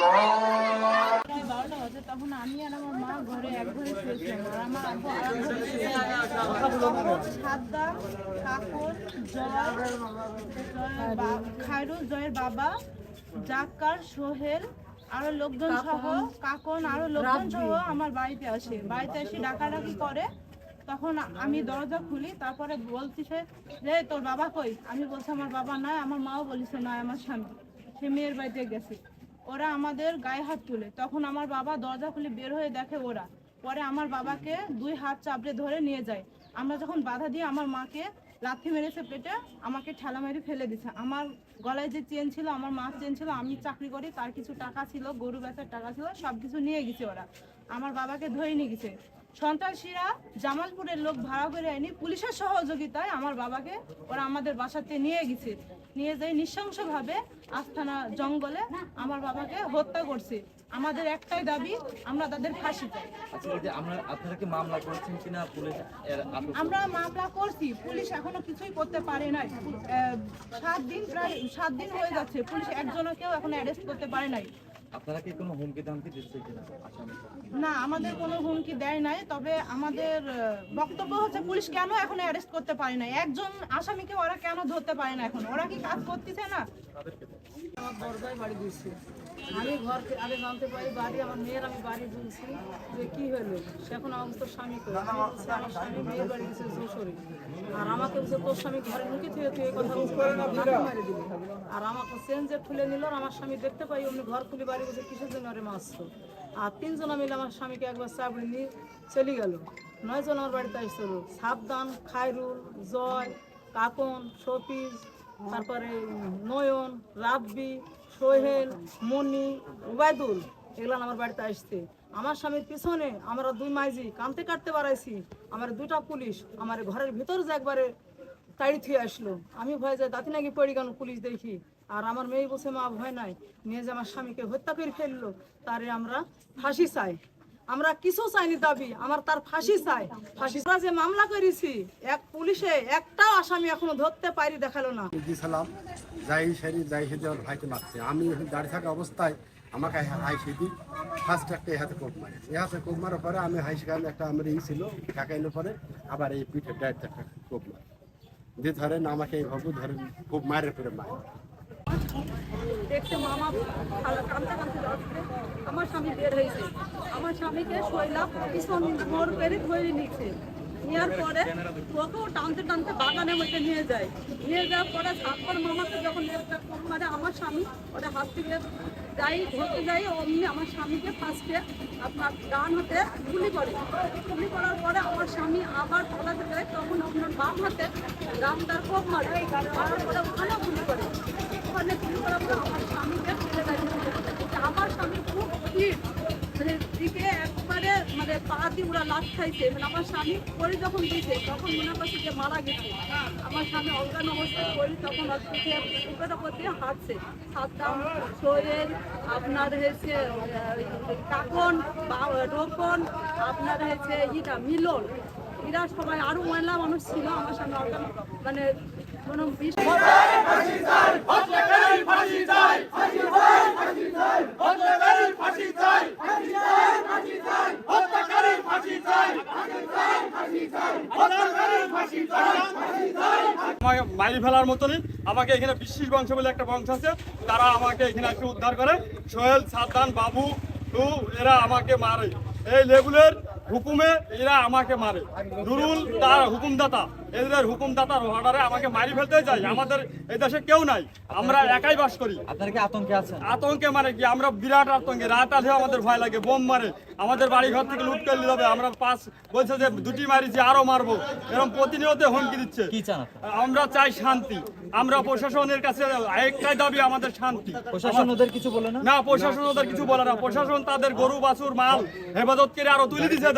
প্রায় বারোটা বাজে তখন আমি আর আমার মা ঘরে এক ঘরে শুয়েছিলাম আর আমার আব্বু আর ঘরে কাকর জয় জয় খায়রুল জয়ের বাবা জাক্কার সোহেল আরও লোকজন সহ কাকন আরও লোকজন সহ আমার বাড়িতে আসে। বাড়িতে এসে ডাকাডাকি করে। তখন আমি দরজা খুলি তারপরে বলতেছে যে তোর বাবা কই? আমি বলছি আমার বাবা নয় আমার মাও বলিছে নয় আমার স্বামী। সে মেয়ের বাড়িতে গেছে। ওরা আমাদের গায়ে হাত তুলে। তখন আমার বাবা দরজা খুলে বের হয়ে দেখে ওরা। পরে আমার বাবাকে দুই হাত চাপড়ে ধরে নিয়ে যায়। আমরা যখন বাধা দিয়ে আমার মাকে লাথি মেরেছে পেটে, আমাকে ঠেলা মেরে ফেলে দিছে। আমার গলায় যে চেন ছিল, আমার মা চেন ছিল, আমি চাকরি করি, তার কিছু টাকা ছিল, গরু বেচার টাকা ছিল সব কিছু নিয়ে গেছে ওরা। আমার বাবাকে ধরে নিয়ে গেছে। সন্ত্রাসীরা জামালপুরের লোক ভাড়া করে আনি পুলিশের সহযোগিতায় আমার বাবাকে ওরা আমাদের বাসাতে নিয়ে গেছে। নিয়ে যাই নৃশংসভাবে আস্থানা জঙ্গলে আমার বাবাকে হত্যা করছে। আমাদের একটাই দাবি আমরা তাদের ফাঁসি চাই। আচ্ছা আমরা মামলা করছি। পুলিশ এখনও কিছুই করতে পারে নাই। সাত দিন প্রায় সাত দিন হয়ে যাচ্ছে পুলিশ একজনকেও এখন অ্যারেস্ট করতে পারে নাই। আপনারা কি কোনো হুমকি ধামকি দিচ্ছে কিনা? না আমাদের কোনো হুমকি দেয় নাই তবে আমাদের বক্তব্য হচ্ছে পুলিশ কেন এখন অ্যারেস্ট করতে পারে না একজন আসামিকে ওরা কেন ধরতে পারে না এখন? ওরা কি কাজ করতেছে না? আমার বড়দাই বাড়ি দিয়েছে আমি ঘর আগে জানতে পারি বাড়ি আমার মেয়ের আমি বাড়ি দিয়েছি যে কি হলো? এখন আমার তো স্বামী করে আমি আমার স্বামী মেয়ের বাড়ি গেছে যশোরে আর আমাকে বলছে তোর স্বামী ঘরে ঢুকে তুই তুই কথা মারি দিবি। আর আমাকে যে খুলে নিল আর আমার স্বামী দেখতে পাই অমনি ঘর খুলে বাড়ি গেছে কিসের জন্য আরে মারছো। আর তিনজনা মিলে আমার স্বামীকে একবার চাবড়ি নিয়ে চলে গেল। নয়জন আমার বাড়িতে আসছিল সাবধান খায়রুল জয় কাকন শফিজ তারপরে নয়ন রাব্বি সোহেল মনি উবায়দুল, এগুলো আমার বাড়িতে আসছে। আমার স্বামীর পিছনে আমরা দুই মাইজি কানতে কাটতে বাড়াইছি। আমার দুটা পুলিশ আমার ঘরের ভিতর যে একবারে তাড়ি থুয়ে আসলো। আমি ভয় যাই দাঁতি নাকি পড়ি গেল পুলিশ দেখি। আর আমার মেয়ে বসে মা, ভয় নাই। নিয়ে যে আমার স্বামীকে হত্যা করে ফেলল, তারে আমরা ফাঁসি চাই। আমরা কিছু চাইনি দাবি, আমার তার ফাঁসি চাই। ফাঁসি যে মামলা করেছি, এক পুলিশে একটাও আসামি এখনও ধরতে পারি দেখাল না। যাই সেরি, যাই সেদি আমার ভাইকে মারছে। আমি দাঁড়িয়ে থাকা অবস্থায় আমাকে হাই সেদি ফার্স্ট একটা হাতে কোপ মারে। এ হাতে কোপ মারার পরে আমি হাই সেখানে একটা আমার ই ছিল, ঠেকাইলে পরে আবার এই পিঠে ডাইরেক্ট একটা কোপ মারে। দিয়ে ধরেন আমাকে এইভাবে ধরেন খুব মারের পরে মারে। আমার স্বামী বের হয়েছে। আমার স্বামীকে শৈলাভ পিছন মোড় পেরে ধরে নিচ্ছে। নেওয়ার পরে ওকেও টানতে টানতে বাগানের মধ্যে নিয়ে যায়। নিয়ে যাওয়ার পরে তারপর মামাকে যখন মারে, আমার স্বামী ওটা হাত থেকে যাই ধরতে যাই, অমনি আমার স্বামীকে ফার্স্টে আপনার ডান হাতে গুলি করে। গুলি করার পরে আমার স্বামী আবার পালাতে যায়, তখন আপনার বাম হাতে রামদার কোপ মারে। মারার পরে ওখানে গুলি করে। ওখানে গুলি করার পরে আমার স্বামীকে ফেলে দেয়। আমার স্বামী খুব ফিট পা দিয়ে ওরা লাভ খাইছে মানে আমার স্বামী পরে যখন দিয়েছে তখন মনে করছে যে মারা গেছে আমার স্বামী অজ্ঞান অবস্থায় পড়ি তখন উপরে করতে হাঁটছে সাতটাম সোহেল আপনার হয়েছে কাকন রোপন আপনার হয়েছে ইটা মিলন এরা সবাই আরও মহিলা মানুষ ছিল আমার সামনে অজ্ঞান মানে কোনো বিষ আমাকে মারি ফেলার মতনই আমাকে এখানে বিশ্বিস বংশ বলে একটা বংশ আছে, তারা আমাকে এখানে একটু উদ্ধার করে। সোহেল সাদ্দান বাবু এরা আমাকে মারে। এই লেবুলের হুকুমে এরা আমাকে মারে। নুরুল তার হুকুমদাতা। এদের হুকুমদাতার অর্ডারে আমাকে মারি ফেলতে চাই আমাদের এই দেশে কেউ নাই। আমরা একাই বাস করি। আপনারা কি আতঙ্কে আছেন? আতঙ্কে মানে কি? আমরা বিরাট আতঙ্কে। রাত আধেও আমাদের ভয় লাগে বোম মারে। আমাদের বাড়ি ঘর থেকে লুট করে যাবে। আমরা পাঁচ বলছে যে দুটি মারিছি আরও মারবো। এরকম প্রতিনিয়ত হুমকি দিচ্ছে। কি চান আমরা চাই শান্তি। আমরা প্রশাসনের কাছে একটাই দাবি আমাদের শান্তি। প্রশাসন ওদের কিছু বলে না? না প্রশাসন ওদের কিছু বলে না। প্রশাসন তাদের গরু বাছুর মাল হেফাজত করে আরও তুলে দিচ্ছে